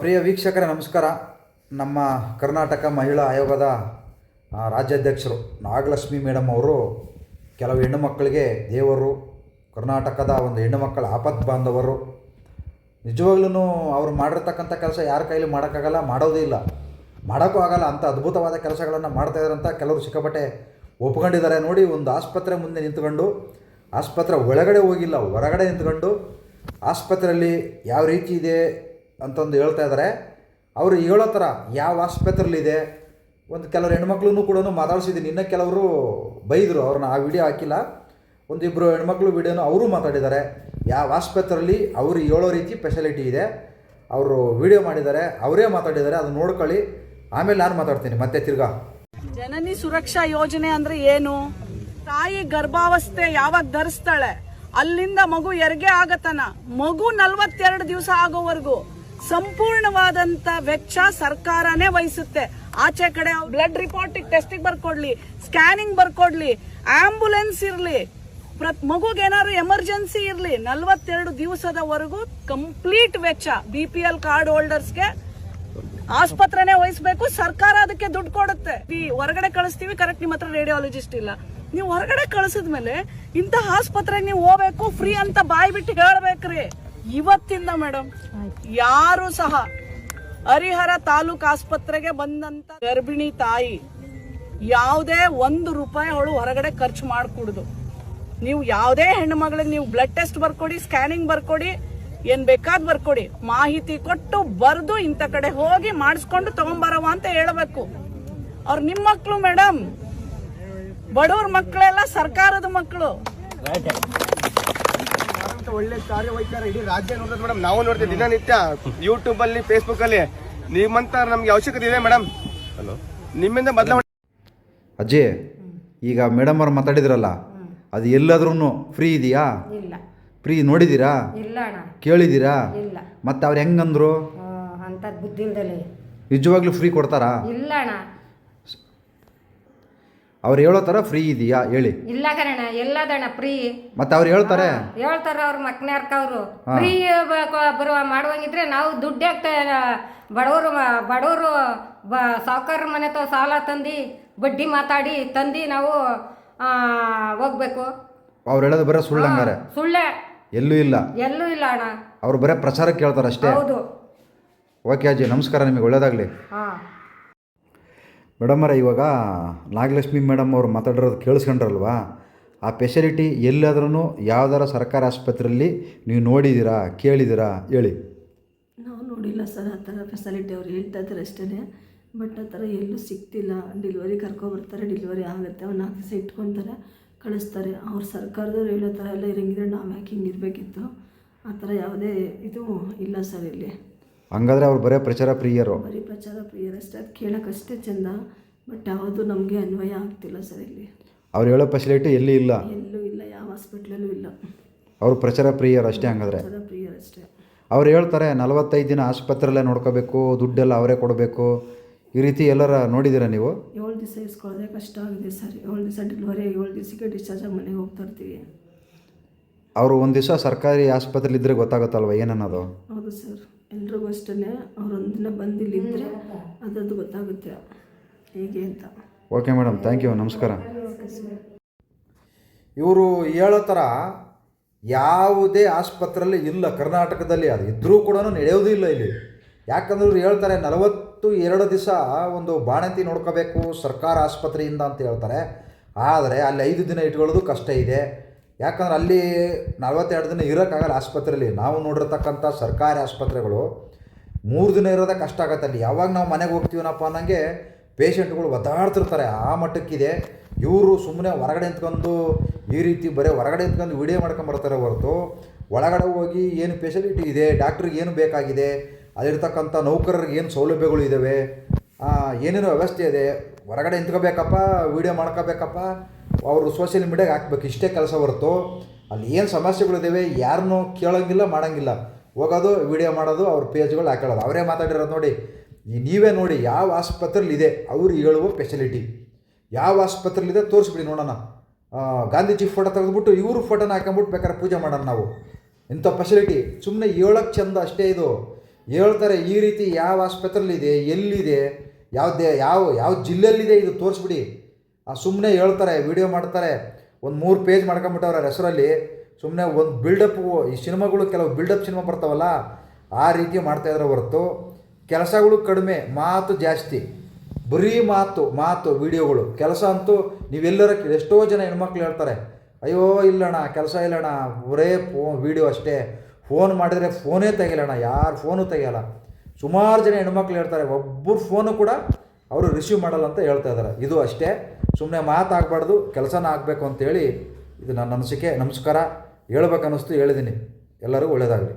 ಪ್ರಿಯ ವೀಕ್ಷಕರ, ನಮಸ್ಕಾರ. ನಮ್ಮ ಕರ್ನಾಟಕ ಮಹಿಳಾ ಆಯೋಗದ ರಾಜ್ಯಾಧ್ಯಕ್ಷರು ನಾಗಲಕ್ಷ್ಮಿ ಮೇಡಮ್ ಅವರು ಕೆಲವು ಹೆಣ್ಣು ಮಕ್ಕಳಿಗೆ ದೇವರು, ಕರ್ನಾಟಕದ ಒಂದು ಹೆಣ್ಣು ಮಕ್ಕಳ ಆಪತ್ ಬಾಂಧವರು. ನಿಜವಾಗ್ಲೂ ಅವರು ಮಾಡಿರ್ತಕ್ಕಂಥ ಕೆಲಸ ಯಾರ ಕೈಲಿ ಮಾಡೋಕ್ಕಾಗಲ್ಲ, ಮಾಡೋದೇ ಇಲ್ಲ. ಮಾಡೋಕ್ಕೂ ಆಗಲ್ಲ, ಅಂಥ ಅದ್ಭುತವಾದ ಕೆಲಸಗಳನ್ನು ಮಾಡ್ತಾ ಅಂತ ಕೆಲವರು ಸಿಕ್ಕಾಪಟ್ಟೆ ಒಪ್ಕೊಂಡಿದ್ದಾರೆ. ನೋಡಿ, ಒಂದು ಆಸ್ಪತ್ರೆ ಮುಂದೆ ನಿಂತ್ಕೊಂಡು, ಆಸ್ಪತ್ರೆ ಒಳಗಡೆ ಹೋಗಿಲ್ಲ, ಹೊರಗಡೆ ನಿಂತ್ಕೊಂಡು, ಆಸ್ಪತ್ರೆಯಲ್ಲಿ ಯಾವ ರೀತಿ ಇದೆ ಅಂತಂದು ಹೇಳ್ತಾ ಇದ್ದಾರೆ ಅವರು ಹೇಳೋ ಥರ ಯಾವ ಆಸ್ಪತ್ರೆಯಲ್ಲಿದೆ? ಒಂದು ಕೆಲವರು ಹೆಣ್ಮಕ್ಳೂ ಕೂಡ ಮಾತಾಡ್ಸಿದ್ದೀನಿ. ಇನ್ನೂ ಕೆಲವರು ಬೈದರು, ಅವ್ರನ್ನ ಆ ವಿಡಿಯೋ ಹಾಕಿಲ್ಲ. ಒಂದಿಬ್ಬರು ಹೆಣ್ಮಕ್ಳು ವಿಡಿಯೋನು ಅವರು ಮಾತಾಡಿದ್ದಾರೆ. ಯಾವ ಆಸ್ಪತ್ರೆಯಲ್ಲಿ ಅವರು ಹೇಳೋ ರೀತಿ ಫೆಸಿಲಿಟಿ ಇದೆ. ಅವರು ವಿಡಿಯೋ ಮಾಡಿದ್ದಾರೆ. ಅವರೇ ಮಾತಾಡಿದ್ದಾರೆ. ಅದು ನೋಡ್ಕೊಳ್ಳಿ. ಆಮೇಲೆ ನಾನು ಮಾತಾಡ್ತೀನಿ. ಮತ್ತೆ ತಿರ್ಗಾ. ಜನನಿ ಸುರಕ್ಷಾ ಯೋಜನೆ ಅಂದ್ರೆ ಏನು? ತಾಯಿ ಗರ್ಭಾವಸ್ಥೆ ಯಾವಾಗ ಧರಿಸ್ತಾಳೆ? ಅಲ್ಲಿಂದ ಮಗು ಹೆರಿಗೆ ಆಗತನ? ಮಗು ನಲ್ವತ್ತೆರಡು ದಿವಸ ಆಗೋವರೆಗೂ. ಸಂಪೂರ್ಣವಾದಂತ ವೆಚ್ಚ ಸರ್ಕಾರನೇ ವಹಿಸುತ್ತೆ. ಆಚೆ ಕಡೆ ಬ್ಲಡ್ ರಿಪೋರ್ಟ್ ಟೆಸ್ಟಿಗೆ ಬರ್ಕೊಡ್ಲಿ ಸ್ಕ್ಯಾನಿಂಗ್ ಬರ್ಕೊಡ್ಲಿ ಆಂಬುಲೆನ್ಸ್ ಇರ್ಲಿ, ಪ್ರತ್ ಮಗುಗೆ ಏನಾದ್ರು ಎಮರ್ಜೆನ್ಸಿ ಇರ್ಲಿ, ನಲ್ವತ್ತೆರಡು ದಿವಸದವರೆಗೂ ಕಂಪ್ಲೀಟ್ ವೆಚ್ಚ ಬಿ ಪಿ ಎಲ್ ಕಾರ್ಡ್ ಹೋಲ್ಡರ್ಸ್ಗೆ ಆಸ್ಪತ್ರೆನೇ ವಹಿಸ್ಬೇಕು, ಸರ್ಕಾರ ಅದಕ್ಕೆ ದುಡ್ಡು ಕೊಡುತ್ತೆ. ಹೊರಗಡೆ ಕಳಿಸ್ತೀವಿ ಕರೆಕ್ಟ್ ನಿಮ್ಮ ಹತ್ರ ರೇಡಿಯಾಲಜಿಸ್ಟ್ ಇಲ್ಲ. ನೀವು ಹೊರಗಡೆ ಕಳಿಸಿದ್ಮೇಲೆ ಇಂಥ ಆಸ್ಪತ್ರೆಗೆ ನೀವು ಹೋಗ್ಬೇಕು ಫ್ರೀ ಅಂತ ಬಾಯಿ ಬಿಟ್ಟು ಹೇಳ್ಬೇಕ್ರಿ. ಇವತ್ತಿಂದ ಮೇಡಮ್ ಯಾರು ಸಹ ಹರಿಹರ ತಾಲೂಕ್ ಆಸ್ಪತ್ರೆಗೆ ಬಂದಂತ ಗರ್ಭಿಣಿ ತಾಯಿ ಯಾವುದೇ ಒಂದು ರೂಪಾಯಿ ಅವಳು ಹೊರಗಡೆ ಖರ್ಚು ಮಾಡಿಕೊಡುದು. ನೀವು ಯಾವುದೇ ಹೆಣ್ಣು ಮಗಳಿಗೆ ನೀವು ಬ್ಲಡ್ ಟೆಸ್ಟ್ ಬರ್ಕೊಡಿ ಸ್ಕ್ಯಾನಿಂಗ್ ಬರ್ಕೊಡಿ ಏನ್ ಬೇಕಾದ್ ಬರ್ಕೊಡಿ. ಮಾಹಿತಿ ಕೊಟ್ಟು ಬರ್ದು ಇಂಥ ಕಡೆ ಹೋಗಿ ಮಾಡಿಸ್ಕೊಂಡು ತಗೊಂಬರವ ಅಂತ ಹೇಳಬೇಕು. ಅವ್ರ ನಿಮ್ಮ ಮಕ್ಕಳು ಮೇಡಮ್ ಬಡವ್ರ ಮಕ್ಕಳೆಲ್ಲ ಸರ್ಕಾರದ ಮಕ್ಕಳು ಒಳ್ಳೆ ಕಾರ್ಯವೈಖರಿ ಇಡೀ ರಾಜ್ಯ ನೋಡ್ತದೆ ಮೇಡಮ್ ನಾವು ನೋಡ್ತೀವಿ ದಿನನಿತ್ಯ ಯೂಟ್ಯೂಬ್ ಅಲ್ಲಿ ಫೇಸ್ಬುಕ್ ಅಲ್ಲಿ. ನಿಮ್ಮಂತ ನಮ್ಗೆ ಅವಶ್ಯಕತೆ ಇದೆ ಮೇಡಮ್ ಹಲೋ ನಿಮ್ಮಿಂದ ಬದಲಾವಣೆ ಅಜ್ಜಿ ಈಗ ಮೇಡಮ್ ಅವ್ರು ಮಾತಾಡಿದ್ರಲ್ಲ ಅದು ಎಲ್ಲಾದ್ರೂ ಫ್ರೀ ಇದೆಯಾ? ಇಲ್ಲ. ಫ್ರೀ ನೋಡಿದ್ದೀರಾ ಇಲ್ಲ ಅಣ್ಣ. ಕೇಳಿದ್ದೀರಾ ಇಲ್ಲ. ಮತ್ತು ಅವ್ರು ಹೆಂಗಂದ್ರು? ಅಂಥದ್ದು ನಿಜವಾಗ್ಲೂ ಫ್ರೀ ಕೊಡ್ತಾರಾ? ಇಲ್ಲ ಅಣ್ಣ. ಅವ್ರು ಹೇಳೋ ಥರ ಫ್ರೀ ಇದೆಯಾ? ಹೇಳಿ. ಇಲ್ಲ ಕಣಣ್ಣ ಎಲ್ಲದಣ್ಣ ಫ್ರೀ ಮತ್ತೆ ಅವ್ರು ಹೇಳ್ತಾರೆ? ಹೇಳ್ತಾರ ಅವ್ರ ಮಕ್ನಾರ್ಕ ಅವರು. ಫ್ರೀ ಬರುವ ಮಾಡುವಂಗಿದ್ರೆ ನಾವು ದುಡ್ಡು ಹಾಕ್ತಾ ಬಡವರು ಬಡವರು ಬ ಸಾವುಕಾರ ಮನೆ ತ ಸಾಲ ತಂದು ಬಡ್ಡಿ ಮಾತಾಡಿ ತಂದು ನಾವು ಹೋಗ್ಬೇಕು. ಅವ್ರು ಹೇಳೋದು ಬರೋ ಸುಳ್ಳ ಹಂಗಾರೆ. ಸುಳ್ಳೆ. ಎಲ್ಲೂ ಇಲ್ಲ. ಎಲ್ಲೂ ಇಲ್ಲ ಅಣ್ಣ. ಅವ್ರು ಬರೀ ಪ್ರಚಾರಕ್ಕೆ ಹೇಳ್ತಾರೆ ಅಷ್ಟೇ. ಹೌದು. ಓಕೆ ಅಜ್ಜಿ ನಮಸ್ಕಾರ ನಿಮಗೆ ಒಳ್ಳೇದಾಗಲಿ. ಹಾಂ. ಮೇಡಮರ ಇವಾಗ ನಾಗಲಕ್ಷ್ಮಿ ಮೇಡಮ್ ಅವ್ರು ಮಾತಾಡಿರೋದು ಕೇಳಿಸ್ಕೊಂಡ್ರಲ್ವಾ? ಆ ಫೆಸಿಲಿಟಿ ಎಲ್ಲಾದ್ರೂ ಯಾವ್ದಾರ ಸರ್ಕಾರಿ ಆಸ್ಪತ್ರೆಯಲ್ಲಿ ನೀವು ನೋಡಿದ್ದೀರಾ ಕೇಳಿದ್ದೀರಾ ಹೇಳಿ. ನಾವು ನೋಡಿಲ್ಲ ಸರ್, ಆ ಥರ ಫೆಸಿಲಿಟಿ ಅವ್ರು ಹೇಳ್ತಾ ಇದ್ದಾರೆ ಅಷ್ಟೇ ಬಟ್ ಆ ಥರ ಎಲ್ಲೂ ಸಿಗ್ತಿಲ್ಲ. ಡೆಲಿವರಿ ಕರ್ಕೊಬರ್ತಾರೆ ಡೆಲಿವರಿ ಆಗುತ್ತೆ ಅವ್ರು ನಾಲ್ಕು ದಿವಸ ಇಟ್ಕೊತಾರೆ, ಕಳಿಸ್ತಾರೆ. ಅವ್ರ ಸರ್ಕಾರದವ್ರು ಹೇಳೋ ಥರ ಎಲ್ಲ ಇರಂಗಿದ್ರೆ ನಾವು ಯಾಕೆ ಹಿಂಗೆ ಇರಬೇಕಿತ್ತು? ಆ ಥರ ಯಾವುದೇ ಇದು ಇಲ್ಲ ಸರ್ ಇಲ್ಲಿ. ಹಂಗಾದ್ರೆ ಅವ್ರು ಬರೀ ಪ್ರಚಾರ ಪ್ರಿಯರು. ಬರೀ ಪ್ರಚಾರ ಪ್ರಿಯರಷ್ಟೇ ಅದು ಕೇಳೋಕ್ಕಷ್ಟೇ ಚೆಂದ ಬಟ್ ಯಾವುದು ನಮಗೆ ಅನ್ವಯ ಆಗ್ತಿಲ್ಲ ಸರ್ ಇಲ್ಲಿ. ಅವ್ರು ಹೇಳೋ ಫೆಸಿಲಿಟಿ ಎಲ್ಲಿ ಇಲ್ಲ? ಎಲ್ಲೂ ಇಲ್ಲ ಯಾವ ಹಾಸ್ಪಿಟ್ಲಲ್ಲೂ ಇಲ್ಲ. ಅವರು ಪ್ರಚಾರ ಪ್ರಿಯರು ಅಷ್ಟೇ ಹಂಗಾದ್ರೆ. ಪ್ರಚಾರ ಪ್ರಿಯರಷ್ಟೇ. ಅವ್ರು ಹೇಳ್ತಾರೆ ನಲವತ್ತೈದು ದಿನ ಆಸ್ಪತ್ರೆಲ್ಲೇ ನೋಡ್ಕೋಬೇಕು ದುಡ್ಡೆಲ್ಲ ಅವರೇ ಕೊಡಬೇಕು. ಈ ರೀತಿ ಎಲ್ಲರ ನೋಡಿದ್ದೀರಾ ನೀವು? ಏಳು ದಿವಸ ಇಸ್ಕೊಳ್ಳೋದೇ ಕಷ್ಟ ಆಗಿದೆ ಸರ್. ಏಳು ದಿವಸ ಡೆಲಿವರಿ ಏಳು ದಿವಸಕ್ಕೆ ಡಿಸ್ಚಾರ್ಜ್ ಆಗಿ ಮನೆಗೆ ಹೋಗ್ತಾ ಇರ್ತೀವಿ. ಅವರು ಒಂದು ದಿವಸ ಸರ್ಕಾರಿ ಆಸ್ಪತ್ರೆಲಿ ಇದ್ದರೆ ಗೊತ್ತಾಗುತ್ತಲ್ವ ಏನನ್ನೋದು? ಹೌದು ಸರ್. ಎಲ್ರಿಗೂ ಅಷ್ಟೇ ಅವರೊಂದಿನ ಒಂದಿನ ಬಂದು ಇಲ್ಲಿದ್ದರೆ ಅದರದ್ದು ಗೊತ್ತಾಗುತ್ತೆ ಹೇಗೆ ಅಂತ. ಓಕೆ ಮೇಡಮ್ ಥ್ಯಾಂಕ್ ಯು ನಮಸ್ಕಾರ. ಇವರು ಹೇಳೋ ಥರ ಯಾವುದೇ ಆಸ್ಪತ್ರೆಯಲ್ಲಿ ಇಲ್ಲ ಕರ್ನಾಟಕದಲ್ಲಿ ಅದು ಇದ್ದರೂ ಕೂಡ ನಡೆಯೋದೂ ಇಲ್ಲ ಇಲ್ಲಿ. ಯಾಕಂದ್ರೆ ಇವ್ರು ಹೇಳ್ತಾರೆ ನಲವತ್ತು ಎರಡು ದಿವಸ ಒಂದು ಬಾಣಂತಿ ನೋಡ್ಕೋಬೇಕು ಸರ್ಕಾರ ಆಸ್ಪತ್ರೆಯಿಂದ ಅಂತ ಹೇಳ್ತಾರೆ. ಆದರೆ ಅಲ್ಲಿ ಐದು ದಿನ ಇಟ್ಕೊಳ್ಳೋದು ಕಷ್ಟ ಇದೆ. ಯಾಕಂದ್ರೆ ಅಲ್ಲಿ ನಲವತ್ತೆರಡು ದಿನ ಇರೋಕ್ಕಾಗಲ್ಲ ಆಸ್ಪತ್ರೆಯಲ್ಲಿ. ನಾವು ನೋಡಿರ್ತಕ್ಕಂಥ ಸರ್ಕಾರಿ ಆಸ್ಪತ್ರೆಗಳು ಮೂರು ದಿನ ಇರೋದಕ್ಕೆ ಕಷ್ಟ ಆಗುತ್ತೆ ಅಲ್ಲಿ. ಯಾವಾಗ ನಾವು ಮನೆಗೆ ಹೋಗ್ತೀವನಪ್ಪ ಅನ್ನಂಗೆ ಪೇಷಂಟ್ಗಳು ಒದ್ದಾಡ್ತಿರ್ತಾರೆ. ಆ ಮಟ್ಟಕ್ಕಿದೆ. ಇವರು ಸುಮ್ಮನೆ ಹೊರಗಡೆ ನಿಂತ್ಕೊಂಡು ಈ ರೀತಿ ಬರೀ ಹೊರಗಡೆ ನಿಂತ್ಕೊಂಡು ವಿಡಿಯೋ ಮಾಡ್ಕೊಂಬರ್ತಾರೆ ಹೊರತು ಒಳಗಡೆ ಹೋಗಿ ಏನು ಫೆಸಿಲಿಟಿ ಇದೆ ಡಾಕ್ಟ್ರಿಗೆ ಏನು ಬೇಕಾಗಿದೆ, ಅಲ್ಲಿರ್ತಕ್ಕಂಥ ನೌಕರರಿಗೆ ಏನು ಸೌಲಭ್ಯಗಳು ಇದ್ದಾವೆ ಏನೇನು ವ್ಯವಸ್ಥೆ ಇದೆ ಹೊರಗಡೆ ನಿಂತ್ಕೋಬೇಕಪ್ಪ ವೀಡಿಯೋ ಮಾಡ್ಕೋಬೇಕಪ್ಪ, ಅವರು ಸೋಷಿಯಲ್ ಮೀಡಿಯಾಗೆ ಹಾಕ್ಬೇಕು. ಇಷ್ಟೇ ಕೆಲಸ ಹೊರತು ಅಲ್ಲಿ ಏನು ಸಮಸ್ಯೆಗಳಿದ್ದಾವೆ ಯಾರನ್ನೂ ಕೇಳೋಂಗಿಲ್ಲ, ಮಾಡೋಂಗಿಲ್ಲ. ಹೋಗೋದು ವೀಡಿಯೋ ಮಾಡೋದು, ಅವ್ರ ಪೇಜ್ಗಳು ಹಾಕೊಳ್ಳೋದು. ಅವರೇ ಮಾತಾಡಿರೋದು ನೋಡಿ ನೀವೇ ನೋಡಿ ಯಾವ ಆಸ್ಪತ್ರೆಲಿ ಇದೆ, ಅವ್ರು ಹೇಳುವ ಫೆಸಿಲಿಟಿ ಯಾವ ಆಸ್ಪತ್ರೆಲಿದೆ ತೋರಿಸ್ಬಿಡಿ ನೋಡೋಣ. ಗಾಂಧೀಜಿ ಫೋಟೋ ತೆಗೆದುಬಿಟ್ಟು ಇವರು ಫೋಟೋನ ಹಾಕೊಂಬಿಟ್ಟು ಬೇಕಾದ್ರೆ ಪೂಜೆ ಮಾಡೋಣ ನಾವು. ಇಂಥ ಫೆಸಿಲಿಟಿ ಸುಮ್ಮನೆ ಹೇಳೋಕ್ಕೆ ಚಂದ ಅಷ್ಟೇ ಇದು. ಹೇಳ್ತಾರೆ ಈ ರೀತಿ ಯಾವ ಆಸ್ಪತ್ರೆಯಲ್ಲಿದೆ ಎಲ್ಲಿದೆ ಯಾವುದೇ ಯಾವ ಯಾವ ಜಿಲ್ಲೆಯಲ್ಲಿದೆ ಇದು ತೋರಿಸ್ಬಿಡಿ. ಸುಮ್ಮನೆ ಹೇಳ್ತಾರೆ ವಿಡಿಯೋ ಮಾಡ್ತಾರೆ. ಒಂದು ಮೂರು ಪೇಜ್ ಮಾಡ್ಕೊಂಬಿಟ್ಟವ್ರೆ ಹೆಸರಲ್ಲಿ. ಸುಮ್ಮನೆ ಒಂದು ಬಿಲ್ಡಪ್ಪು ಈ ಸಿನಿಮಾಗಳು ಕೆಲವು ಬಿಲ್ಡಪ್ ಸಿನಿಮಾ ಬರ್ತಾವಲ್ಲ, ಆ ರೀತಿ ಮಾಡ್ತಾಯಿದ್ರೆ ಹೊರತು. ಕೆಲಸಗಳು ಕಡಿಮೆ, ಮಾತು ಜಾಸ್ತಿ. ಬರೀ ಮಾತು ಮಾತು ವಿಡಿಯೋಗಳು ಕೆಲಸ ಅಂತೂ ನೀವೆಲ್ಲರ ಎಷ್ಟೋ ಜನ ಹೆಣ್ಮಕ್ಳು ಹೇಳ್ತಾರೆ, ಅಯ್ಯೋ, ಇಲ್ಲಣ್ಣ, ಕೆಲಸ ಇಲ್ಲಣ್ಣ ಬರೇ ಫೋ ವಿಡಿಯೋ ಅಷ್ಟೇ. ಫೋನ್ ಮಾಡಿದರೆ ಫೋನೇ ತೆಗಿಲಣ್ಣ ಯಾರು ಫೋನು ತೆಗಿಯಲ್ಲ. ಸುಮಾರು ಜನ ಹೆಣ್ಮಕ್ಳು ಹೇಳ್ತಾರೆ, ಒಬ್ಬರು ಫೋನು ಕೂಡ ಅವರು ರಿಸೀವ್ ಮಾಡಲ್ಲ ಅಂತ ಹೇಳ್ತಾ ಇದ್ದಾರೆ. ಇದು ಅಷ್ಟೇ. ಸುಮ್ಮನೆ ಮಾತಾಗಬಾರ್ದು, ಕೆಲಸನ ಆಗಬೇಕು ಅಂತೇಳಿ ಇದು ನನ್ನ ಅನಿಸಿಕೆ, ನಮಸ್ಕಾರ ಹೇಳ್ಬೇಕನ್ನಿಸ್ತು, ಹೇಳಿದ್ದೀನಿ. ಎಲ್ಲರಿಗೂ ಒಳ್ಳೆಯದಾಗಲಿ